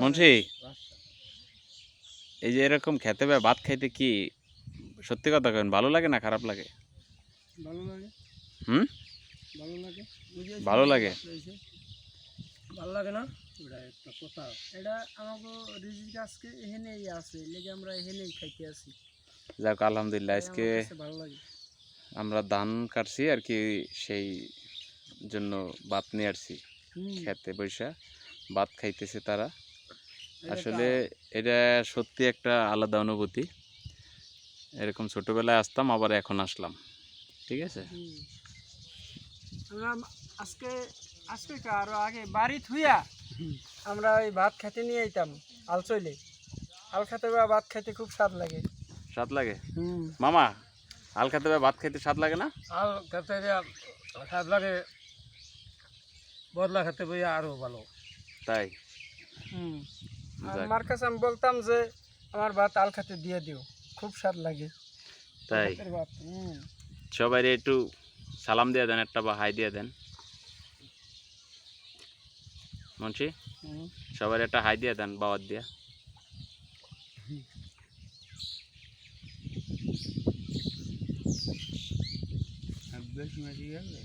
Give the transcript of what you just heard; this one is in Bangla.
মুন্সি এই যে এরকম খেতে বা ভাত খাইতে কি সত্যি কথা কেন ভালো লাগে না খারাপ লাগে? ভালো লাগে। হুম? ভালো লাগে। ভালো লাগে? ভালো লাগে না? ওটা একটা কথা। এটা আমাকে রিজিক আজকে এখানেই আছে লেগে আমরা এখানেই খাইতে আছি। যাক আলহামদুলিল্লাহ আজকে ভালো লাগে। আমরা ধান কাটছি আর কি সেই জন্য ভাত নিয়ে আসছি খেতে বৈশা। ভাত খাইতেছে তারা। আসলে এটা সত্যি একটা আলাদা অনুভূতি। এরকম ছোটবেলায় আসতাম আবার এখন আসলাম। ঠিক আছে? আমরা আজকে আজকে আরও আগে বাড়ি থুইয়া আমরা ওই ভাত খেতে নিয়ে আইতাম আলচইলে আল খেতে বা ভাত খেতে খুব স্বাদ লাগে। স্বাদ লাগে? হুম। মামা হাল খেতে বা ভাত খাইতে স্বাদ লাগে না? আল খেতে স্বাদ লাগে বদলা খেতে বই আরও ভালো। তাই? হুম। আমার কাছে আমি বলতাম যে আমার ভাত আল খেতে দিয়ে দিও। খুব স্বাদ লাগে। তাই? ভাতের ভাত হুম। সবাই একটু সালাম দিয়ে দেন একটা বা হাই দিয়ে দেন। মুন্সি? হুম। সবাই একটা হাই দিয়ে দেন বাবার দিয়া। বেশ মাঝি গেলে।